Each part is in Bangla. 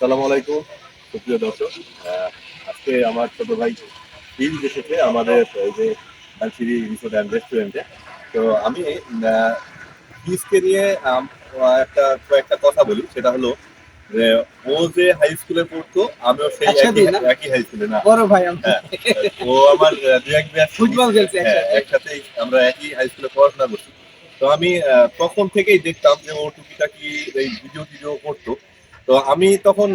আসসালামু আলাইকুম সুপ্রিয় দর্শক। আজকে আমার ছোট ভাই ফিল এসেছে আমাদের এই যে বালচিরি রিসোর্ট অ্যান্ড রেস্টুরেন্টে তো আমি ফিজকে নিয়ে একটা কয়েকটা কথা বলি। সেটা হলো যে ও যে হাই স্কুলে পড়তো আমিও সেই একই একই হাই স্কুলে না। বড় ভাই হ্যাঁ, ও আমার আহ, দু এক ফুটবল খেলছি। হ্যাঁ, একসাথে। একসাথেই আমরা একই হাই স্কুলে পড়াশোনা করছি। তো আমি তখন থেকেই দেখতাম যে ও টুকিটাকি এই ভিডিও টিডিও করতো। তো আমি তখন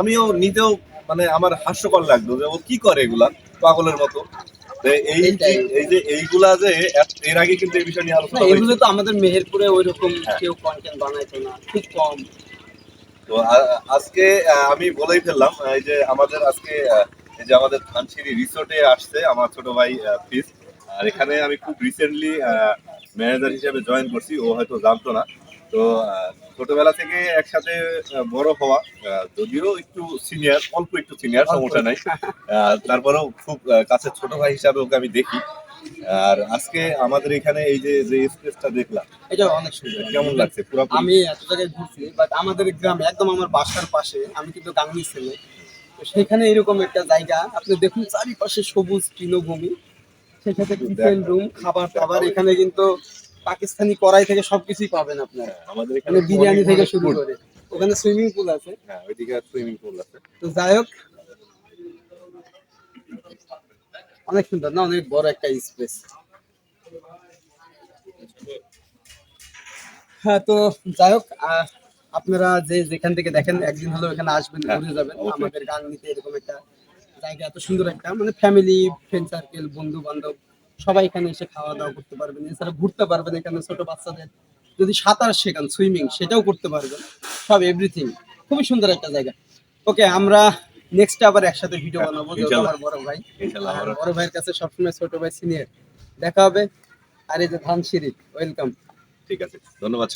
আমিও নিজেও মানে আমার হাস্যকর লাগতো যে ও কি করে এগুলা পাগলের মতো? এই এই যে এইগুলা যে এর আগে কিন্তু এই বিষয় নিয়ে আলোচনা এগুলো তো আমাদের মেহেরপুরে ওইরকম হ্যাঁ। কেউ কন্টেন্ট বানাইতো না খুব কম। তো আজকে আমি বলেই ফেললাম এই যে আমাদের আজকে এই যে আমাদের ধানসিঁড়ি রিসোর্টে আসছে আমার ছোট ভাই ফিস। আর এখানে আমি খুব রিসেন্টলি ম্যানেজার হিসেবে জয়েন করছি ও হয়তো জানতো না। তো ছোটবেলা থেকে একসাথে বড় হওয়া যদিও একটু সিনিয়র অল্প একটু সিনিয়র সমস্যা নাই। তারপরেও খুব কাছে ছোট ভাই হিসাবে ওকে আমি দেখি। আর আজকে আমাদের এখানে এই যে যে স্পেসটা দেখলাম এটা অনেক সুন্দর। কেমন লাগছে পুরোপুরি? আমি এত জায়গায় ঘুরছি বাট আমাদের গ্রামে একদম আমার বাসার পাশে আমি কিন্তু গাঙ্গি ছেলে। তো সেখানে এরকম একটা জায়গা আপনি দেখুন চারিপাশে সবুজ তৃণভূমি। সেখানে কিচেন রুম খাবার টাবার এখানে কিন্তু পাকিস্তানি কড়াই থেকে সবকিছুই পাবেন আপনারা। আমাদের এখানে এখানে বিরিয়ানি থেকে শুরু করে। ওখানে সুইমিং পুল আছে। হ্যাঁ ওইদিকে সুইমিং পুল আছে। তো যাই হোক অনেক সুন্দর না? অনেক বড় একটা স্পেস হ্যাঁ তো যাই হোক আপনারা যে যেখান থেকে দেখেন একদিন হলেও এখানে আসবেন হ্যাঁ, ঘুরে যাবেন। আমাদের গাঙ্গিতে এরকম একটা জায়গা এত সুন্দর একটা মানে ফ্যামিলি ফ্রেন্ড সার্কেল বন্ধু বান্ধব সবাই এখানে এসে খাওয়া দাওয়া করতে পারবেন। এছাড়া ঘুরতে পারবেন এখানে ছোট বাচ্চাদের। যদি সাঁতার শেখান সুইমিং সেটাও করতে পারবেন। সব এভরিথিং খুবই সুন্দর একটা জায়গা। ওকে আমরা নেক্সট আবার একসাথে ভিডিও বানাবো। আমার বড় ভাই। বড় ভাইয়ের কাছে সবসময় ছোট ভাই সিনিয়র দেখা হবে। আর এই যে ধানসিঁড়ি ওয়েলকাম ঠিক আছে। ধন্যবাদ।